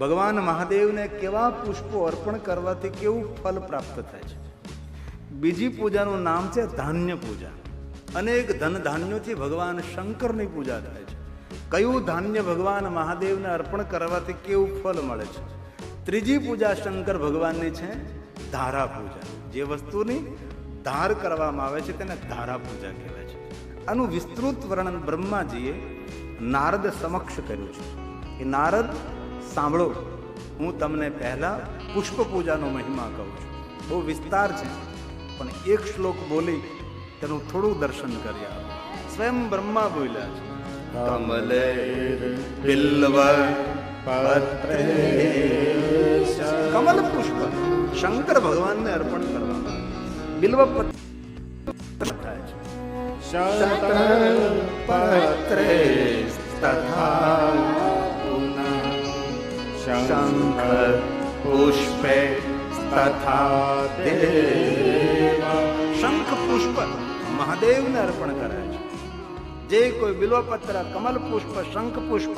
ભગવાન મહાદેવને કેવા પુષ્પો અર્પણ કરવાથી કેવું ફલ પ્રાપ્ત થાય છે? બીજી પૂજાનું નામ છે ધાન્ય પૂજા. અનેક ધન ધાન્યોથી ભગવાન શંકરની પૂજા થાય છે. કયું ધાન્ય ભગવાન મહાદેવને અર્પણ કરવાથી કેવું ફલ મળે છે? ત્રીજી પૂજા શંકર ભગવાનની છે ધારા પૂજા. જે વસ્તુની ધાર કરવામાં આવે છે તેને ધારા પૂજા કહેવાય છે. આનું વિસ્તૃત વર્ણન બ્રહ્માજીએ નારદ સમક્ષ કર્યું છે. એ નારદ સાંભળો, હું તમને પહેલા પુષ્પ પૂજાનો મહિમા કહું છું બહુ વિસ્તાર છે, પણ એક શ્લોક બોલી તેનું થોડું દર્શન કરી આવો સ્વયં બ્રહ્મા બોલ્યા છે, કમલે બિલ્વ કમલ પુષ્પ, શંકર ભગવાનને અર્પણ કરવામાં આવે. બિલ્વ પત્ર છે પત્રે તથા શંકર પુષ્પે તથા શંખ પુષ્પ મહાદેવને અર્પણ કરે છે જે કોઈ બિલોપત્ર કમલ પુષ્પ શંખ પુષ્પ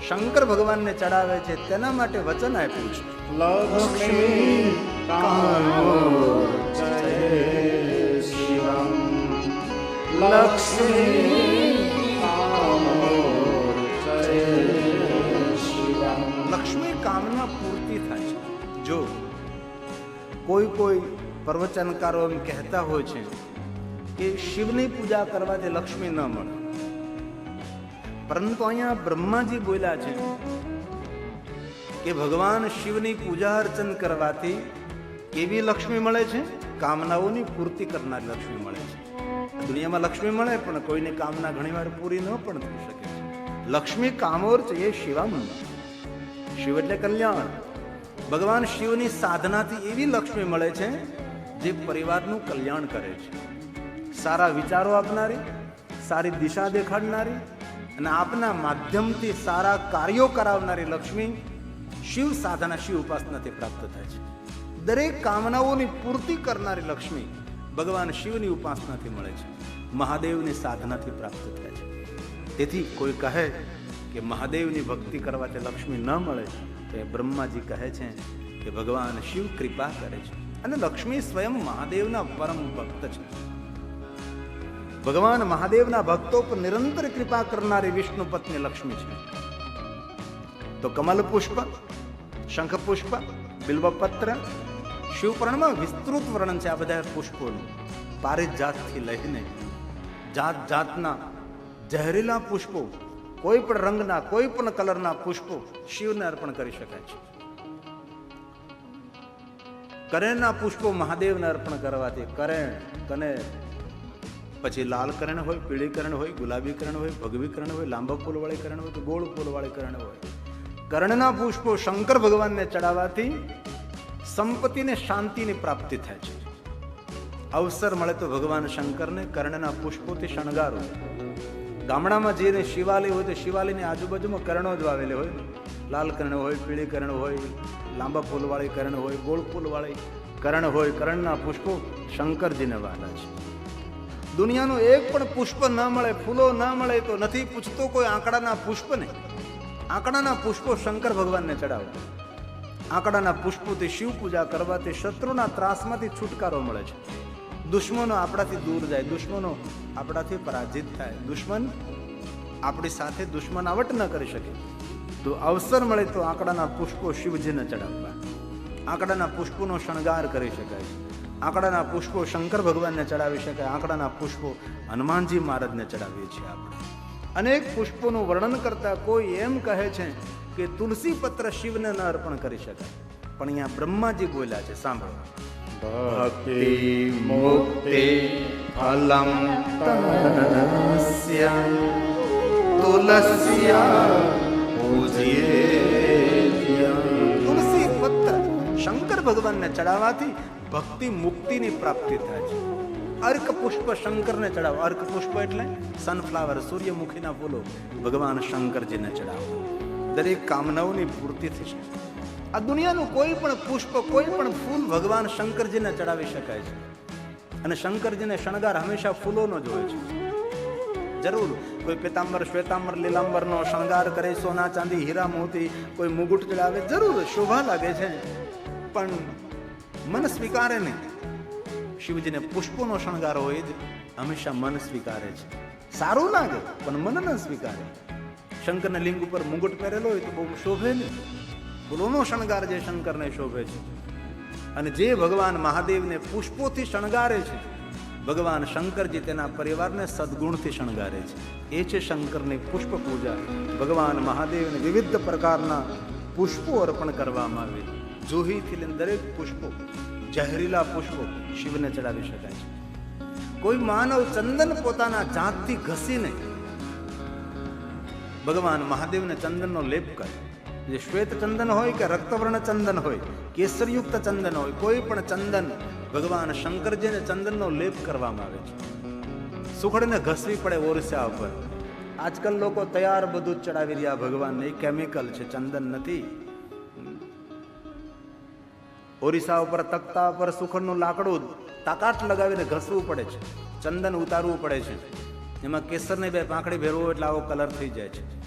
શંકર ભગવાનને ચડાવે છે તેના માટે વચન આપ્યું છે લક્ષ્મી લક્ષ્મી કામના પૂર્તિ થાય છે. જો કોઈ કોઈ પ્રવચનકારો એમ કહેતા હોય છે કે શિવની પૂજા કરવાથી લક્ષ્મી ન મળે. પરંતુ અહીંયા બ્રહ્માજી બોલ્યા છે કે ભગવાન શિવની પૂજા અર્ચન કરવાથી કેવી લક્ષ્મી મળે છે? કામનાઓની પૂર્તિ કરનારી લક્ષ્મી મળે છે. દુનિયામાં લક્ષ્મી મળે પણ કોઈની કામના ઘણીવાર પૂરી ન પણ થઈ શકે છે. લક્ષ્મી કામોર્ચ એ શિવમ શિવ એટલે કલ્યાણ. ભગવાન શિવની સાધનાથી એવી લક્ષ્મી મળે છે જે પરિવારનું કલ્યાણ કરે છે. સારા વિચારો આપનારી, સારી દિશા દેખાડનારી અને આપના માધ્યમથી સારા કાર્યો કરાવનારી લક્ષ્મી શિવ સાધના શિવ ઉપાસનાથી પ્રાપ્ત થાય છે. દરેક કામનાઓની પૂર્તિ કરનારી લક્ષ્મી ભગવાન શિવની ઉપાસનાથી મળે છે. મહાદેવની સાધનાથી પ્રાપ્ત થાય છે. તેથી કોઈ કહે કે મહાદેવની ભક્તિ કરવાથી લક્ષ્મી ન મળે, તો એ બ્રહ્માજી કહે છે કે ભગવાન શિવ કૃપા કરે છે. અને લક્ષ્મી સ્વયં મહાદેવના પરમ ભક્ત છે. ભગવાન મહાદેવના ભક્તો પર નિરંતર કૃપા કરનારી વિષ્ણુ પત્ની લક્ષ્મી છે. તો કમલ પુષ્પ, શંખ પુષ્પ, બિલ્વપત્ર, શિવપુરાણમાં વિસ્તૃત વર્ણન છે આ બધા પુષ્પોનું. પારિજાતથી લઈને જાત જાતના ઝહેરીલા પુષ્પો કોઈ પણ રંગના, કોઈ પણ કલરના પુષ્પો શિવને અર્પણ કરી શકાય છે. કરેણના પુષ્પો મહાદેવને અર્પણ કરવાથી કરેણ કને પછી લાલ કરણ હોય, પીળી કરણ હોય, ગુલાબી કરણ હોય, ભગવી કરણ હોય, લાંબા ફૂલવાળી કરણ હોય કે ગોળ ફૂલવાળી કરણ હોય. કર્ણના પુષ્પો શંકર ભગવાનને ચડાવવાથી સંપત્તિને શાંતિની પ્રાપ્તિ થાય છે. અવસર મળે તો ભગવાન શંકરને કર્ણના પુષ્પોથી શણગારો. ગામડામાં જઈને શિવાલય હોય તો શિવાલયની આજુબાજુમાં કરણો જ વાવેલી હોય. લાલ કર્ણ હોય, પીળી કરણ હોય, લાંબા ફૂલવાળી કર્ણ હોય, ગોળ ફૂલવાળી કર્ણ હોય, કર્ણના પુષ્પો શંકરજીને વાલા છે. દુનિયાનું એક પણ પુષ્પ ન મળે, ફૂલો ન મળે તો નથી પૂછતો કોઈ આંકડાના પુષ્પને. આંકડાના પુષ્પો શંકર ભગવાનને ચડાવવા આંકડાના પુષ્પોથી શિવ પૂજા કરવાથી શત્રુના ત્રાસમાંથી છુટકારો મળે છે. દુશ્મનો આપણાથી દૂર જાય, દુશ્મનો આપણાથી પરાજિત થાય. દુશ્મન આપણી સાથે દુશ્મનાવટ ન કરી શકે. તો અવસર મળે તો આંકડાના પુષ્પો શિવજીને ચડાવવા. આંકડાના પુષ્પોનો શણગાર કરી શકાય. આંકડાના પુષ્પો શંકર ભગવાનને ચડાવી શકાય. આંકડાના પુષ્પો હનુમાનજી મહારાજને ચડાવીએ છીએ આપણે. અનેક પુષ્પોનું વર્ણન કરતા કોઈ એમ કહે છે કે તુલસી પત્ર શિવને ન અર્પણ કરી શકાય. પણ અહીંયા બ્રહ્માજી બોલ્યા છે, સાંભળો. ભક્તિ મુક્તિ ફલમ તસ્ય તુલસ્યા પૂજ્યે તુલસી પત્ર શંકર ભગવાનને ચડાવવાથી ભક્તિ મુક્તિની પ્રાપ્તિ થાય છે અર્ક પુષ્પ શંકરને ચડાવો અર્ક પુષ્પ એટલે સનફ્લાવર સૂર્યમુખીના ફૂલો ભગવાન શંકરજીને ચડાવો દરેક કામનાઓની પૂર્તિ થશે આ દુનિયાનું કોઈ પણ પુષ્પ, કોઈ પણ ફૂલ ભગવાન શંકરજીને ચડાવી શકાય છે. અને શંકરજીને શણગાર હંમેશા ફૂલોનો જ હોય છે. જરૂર. કોઈ પિતાંબર, શ્વેતાંબર, લીલાંબરનો શણગાર કરે, સોના ચાંદી, હીરા મોતી, કોઈ મુગુટ ચડાવે, જરૂર. શોભા લાગે છે. પણ મન સ્વીકારે નહીં. શિવજીને પુષ્પોનો શણગાર હોય જ હંમેશા મન સ્વીકારે છે. સારું લાગે, પણ મન ન સ્વીકારે. શંકરના લિંગ ઉપર મુગુટ પહેરેલો હોય તો બહુ શોભે નહીં. ફૂલોનો શણગાર જે શંકરને શોભે છે. અને જે ભગવાન મહાદેવને પુષ્પોથી શણગારે છે, ભગવાન શંકરજી તેના પરિવારને સદગુણથી શણગારે છે. એ છે શંકરની પુષ્પ પૂજા. ભગવાન મહાદેવને વિવિધ પ્રકારના પુષ્પો અર્પણ કરવામાં આવે. જુહીથી લઈને દરેક પુષ્પો ઝહેરીલા પુષ્પો શિવને ચડાવી શકાય છે. કોઈ માનવ ચંદન પોતાના જાતથી ઘસીને ભગવાન મહાદેવને ચંદનનો લેપ કરે. જે શ્વેત ચંદન હોય કે રક્તવર્ણ ચંદન હોય, કેસરયુક્ત ચંદન હોય, કોઈ પણ ચંદન, ભગવાન શંકરજીને ચંદનનો લેપ કરવામાં આવે છે. સુખડને ઘસવી પડે ઓરસા ઉપર. આજકાલ લોકો તૈયાર બધું ચડાવી રહ્યા ભગવાનને. એ કેમિકલ છે, ચંદન નથી. ઓરિસ્સા ઉપર તખ્તા ઉપર સુખડનું લાકડું તાકાત લગાવીને ઘસવું પડે છે. ચંદન ઉતારવું પડે છે. એમાં કેસરને બે પાંખડી ભેરવો એટલે આવો કલર થઈ જાય છે.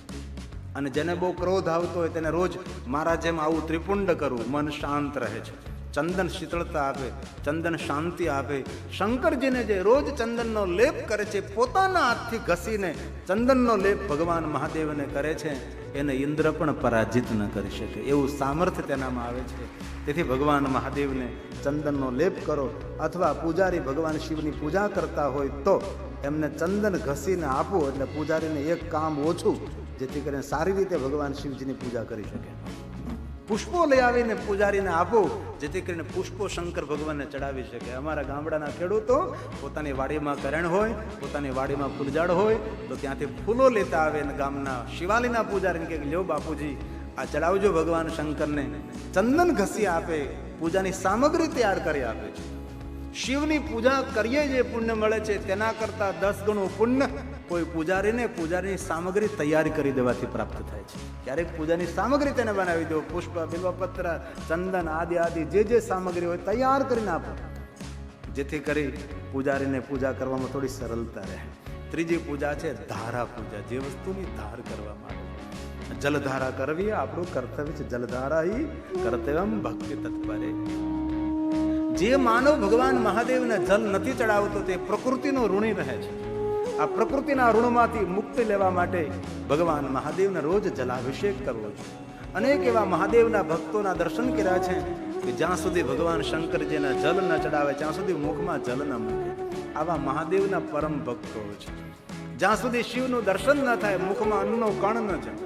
અને જેને બહુ ક્રોધ આવતો હોય તેને રોજ મારા જેમ આવું ત્રિપુંડ કરવું મન શાંત રહે છે. ચંદન શીતળતા આપે. ચંદન શાંતિ આપે. શંકરજીને જે રોજ ચંદનનો લેપ કરે છે, પોતાના હાથથી ઘસીને ચંદનનો લેપ ભગવાન મહાદેવને કરે છે, એને ઇન્દ્ર પણ પરાજિત ન કરી શકે. એવું સામર્થ્ય તેનામાં આવે છે. તેથી ભગવાન મહાદેવને ચંદનનો લેપ કરો અથવા પૂજારી ભગવાન શિવની પૂજા કરતા હોય તો એમને ચંદન ઘસીને આપો એટલે પૂજારીને એક કામ ઓછું જેથી કરીને સારી રીતે ભગવાન શિવજીની પૂજા કરી શકે. પુષ્પો લઈ આવીને પૂજારીને આપો, જેથી કરીને પુષ્પો શંકર ભગવાનને ચડાવી શકે. અમારા ગામડાના ખેડૂતો પોતાની વાડીમાં કરણ હોય, પોતાની વાડીમાં ફૂલઝાડ હોય, તો ત્યાંથી ફૂલો લેતા આવે અને ગામના શિવાલીના પૂજારીને કે લ્યો બાપુજી, આ ચડાવજો ભગવાન શંકરને. ચંદન ઘસી આપે, પૂજાની સામગ્રી તૈયાર કરી આપે. છે શિવની પૂજા કરીએ જે પુણ્ય મળે છે, તેના કરતાં દસ ગણું પુણ્ય કોઈ પૂજારીને પૂજારીની સામગ્રી તૈયાર કરી દેવાથી પ્રાપ્ત થાય છે. ક્યારેક પૂજાની સામગ્રી તેને બનાવી દો, પુષ્પ, બિલ્વપત્ર, ચંદન આદિ આદિ જે જે સામગ્રી હોય તૈયાર કરીને આપો. જેથી કરી પૂજારીને પૂજા કરવામાં થોડી સરળતા રહે. ત્રીજી પૂજા છે ધારા પૂજા. જે વસ્તુની ધાર કરવામાં આવે જલધારા કરવી, આપણું કર્તવ્ય છે જલધારા ઈ કર્તવ્યમ ભક્તિ તત્પરે. જે માનવ ભગવાન મહાદેવને જલ નથી ચડાવતો તે પ્રકૃતિનો ઋણી રહે છે. આ પ્રકૃતિના ઋણમાંથી મુક્તિ લેવા માટે ભગવાન મહાદેવને રોજ જલાભિષેક કરવો છે. અનેક એવા મહાદેવના ભક્તોના દર્શન કર્યા છે કે જ્યાં સુધી ભગવાન શંકરજીના જલ ન ચડાવે, ત્યાં સુધી મુખમાં જલ ન મૂકે, આવા મહાદેવના પરમ ભક્તો છે. જ્યાં સુધી શિવનું દર્શન ન થાય, મુખમાં અન્નનો કણ ન જાય,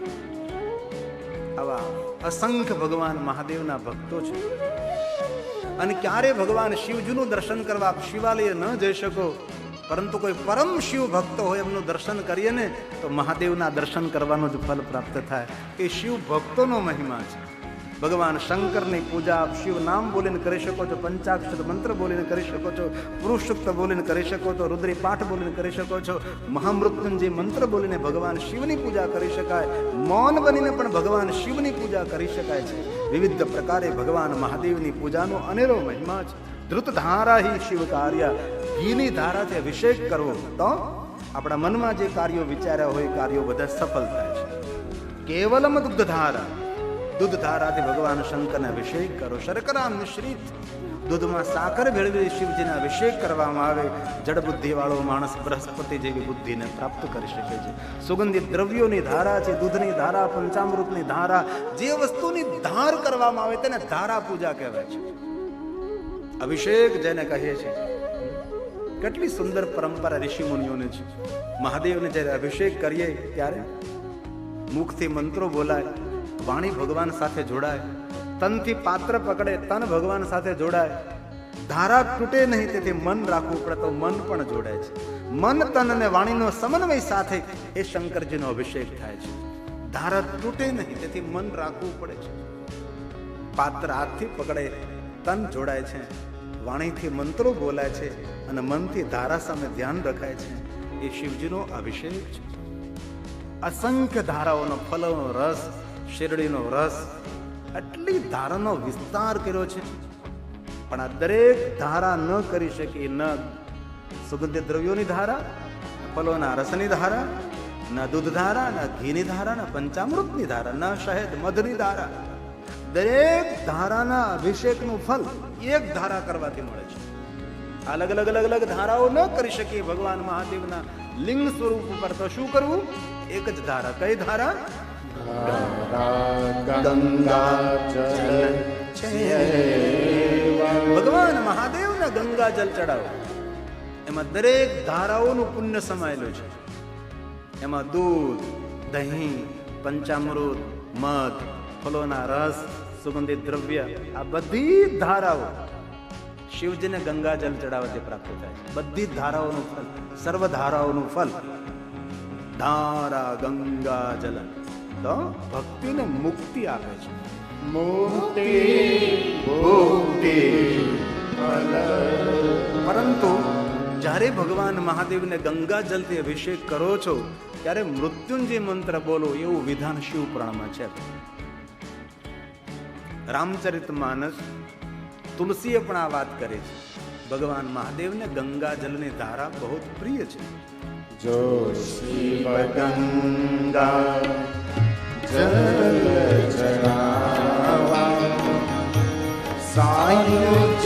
આવા અસંખ્ય ભગવાન મહાદેવના ભક્તો છે. અને ક્યારે ભગવાન શિવજીનું દર્શન કરવા શિવાલય ન જઈ શકો પરંતુ કોઈ પરમ શિવ ભક્ત હોય એમનું દર્શન કરીએ ને તો મહાદેવના દર્શન કરવાનું જ ફલ પ્રાપ્ત થાય. એ શિવ ભક્તોનો મહિમા છે. ભગવાન શંકરની પૂજા આપ શિવ નામ બોલીને કરી શકો છો, પંચાક્ષર મંત્ર બોલીને કરી શકો છો પુરુષુક્ત બોલીને કરી શકો છો, રુદ્રી પાઠ બોલીને કરી શકો છો, મહામૃત્યુંજય મંત્ર બોલીને ભગવાન શિવની પૂજા કરી શકાય, મૌન બનીને પણ ભગવાન શિવની પૂજા કરી શકાય છે. વિવિધ પ્રકારે ભગવાન મહાદેવની પૂજાનો અનેરો મહિમા છે. ધૃત ધારા હિ શિવ કાર્ય. ઘીની ધારાથી અભિષેક કરવો, તો આપણા મનમાં જે કાર્યો વિચાર્યા હોય કાર્યો બધા સફળ થાય છે. કેવલમ દુગ્ધ ધારા દૂધ ધારાથી ભગવાન શંકરને અભિષેક કરો. શર્કરા મિશ્રિત. દૂધમાં સાકર ભેળવી શિવજીને અભિષેક કરવામાં આવે. જડ બુદ્ધિ વાળો માણસ બૃહસ્પતિ જેવી બુદ્ધિને પ્રાપ્ત કરી શકે છે. સુગંધિત દ્રવ્યોની ધારા છે, દૂધની ધારા, પંચામૃતની ધારા. જે વસ્તુની ધાર કરવામાં આવે, તેને ધારા પૂજા કહેવાય છે. અભિષેક જેને કહીએ છીએ કેટલી સુંદર પરંપરા ઋષિ મુનિઓને છે. મહાદેવને જ્યારે અભિષેક કરીએ ત્યારે મુખથી મંત્રો બોલાય, વાણી ભગવાન સાથે જોડાય, તનથી પાત્ર પકડે, તન ભગવાન સાથે જોડાય. ધારા તૂટે નહીં, તેથી મન રાખવું પડે તો મન પણ જોડાય છે. મન, તન અને વાણીનો સમન્વય સાથે એ શંકરજીનો અભિષેક થાય છે. ધારા તૂટે નહીં, તેથી મન રાખવું પડે છે. પાત્ર હાથથી પકડે, તન જોડાય છે. વાણીથી મંત્રો બોલાય છે અને મનથી ધારા સામે ધ્યાન રખાય છે. એ શિવજીનો અભિષેક છે. અસંખ્ય ધારાઓનો ફલોનો રસ, શેરડીનો રસ, આટલી ધારાનો વિસ્તાર કર્યો છે. પણ આ દરેક ધારા ન કરી શકી ન સુગંધિત દ્રવ્યોની ધારા ફલોના રસની ધારા, ન દૂધ ધારા, ન ઘીની ધારા, ન પંચામૃતની ધારા, ન શહેદ મધની ધારા. દરેક ધારાના અભિષેકનું ફલ એક ધારા કરવાથી મળે છે. અલગ અલગ અલગ અલગ ધારાઓ ન કરી શકીએ. ભગવાન મહાદેવના લિંગ સ્વરૂપ ઉપર તો શું કરવું? એક જ ધારા. કઈ ધારા? ભગવાન મહાદેવને ગંગા જલ ચડાવો. એમાં દરેક ધારાઓનું પુણ્ય સમાયેલું છે. એમાં દૂધ દહીં પંચામૃત મધ ફલોના રસ સુગંધિત દ્રવ્ય આ બધી ધારાઓ શિવજીને ગંગા જલ ચડાવવાથી પ્રાપ્ત થાય છે. બધી ધારાઓનું ફલ સર્વ ધારાઓનું ફલ ધારા ગંગા જલ તો ભક્તિને મુક્તિ આપે છે. મુક્તિ મુક્તિ પરંતુ જ્યારે ભગવાન મહાદેવને ગંગા જલથી અભિષેક કરો છો ત્યારે મૃત્યુંજય મંત્ર બોલો એવું વિધાન શિવ પુરાણમાં છે. રામચરિત માનસ તુલસીએ પણ આ વાત કરે છે. ભગવાન મહાદેવને ગંગા જલની ધારા બહુ પ્રિય છે. જો શિવ ગંગા જલ ચડાવા સાયુજ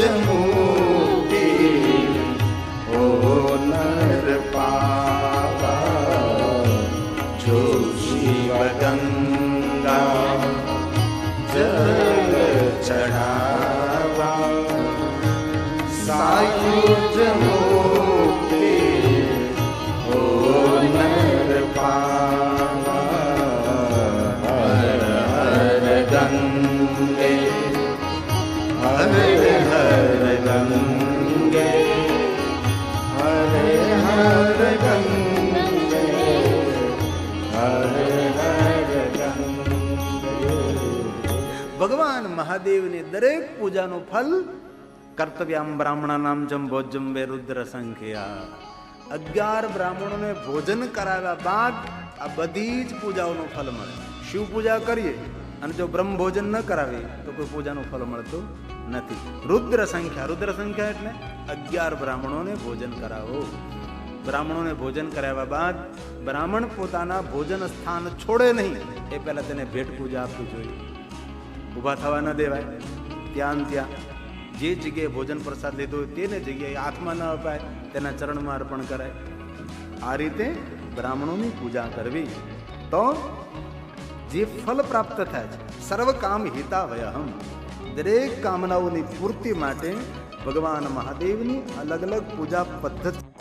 ગંગે હર હર ગંગે હર હર ગંગે હર હર ભગવાન મહાદેવની દરેક પૂજાનું ફલ કર્તવ્યામ બ્રાહ્મણાનામ જમ ભોજમ વે રુદ્ર સંખ્યા અગિયાર બ્રાહ્મણોને ભોજન કરાવ્યા બાદ આ બધી જ પૂજાઓનું ફલ મળે શિવ પૂજા કરીએ અને જો બ્રહ્મ ભોજન ન કરાવે, તો કોઈ પૂજાનું ફળ મળતું નથી. રુદ્ર સંખ્યા રુદ્ર સંખ્યા એટલે અગિયાર બ્રાહ્મણોને ભોજન કરાવો. બ્રાહ્મણોને ભોજન કરાવ્યા બાદ બ્રાહ્મણ પોતાના ભોજન સ્થાન છોડે નહીં, એ પહેલા તેને ભેટ પૂજા આપવી જોઈએ. ઊભા થવા ન દેવાય ત્યાં ત્યાં. જે જગ્યાએ ભોજન પ્રસાદ લીધો હોય તેને જગ્યાએ હાથમાં ન અપાય, તેના ચરણમાં અર્પણ કરાય. આ રીતે બ્રાહ્મણોની પૂજા કરવી. તો જે ફલ પ્રાપ્ત થાય છે. સર્વ કામ હિતાવયહમ. દરેક કામનાઓની પૂર્તિ માટે ભગવાન મહાદેવની અલગ અલગ પૂજા પદ્ધતિ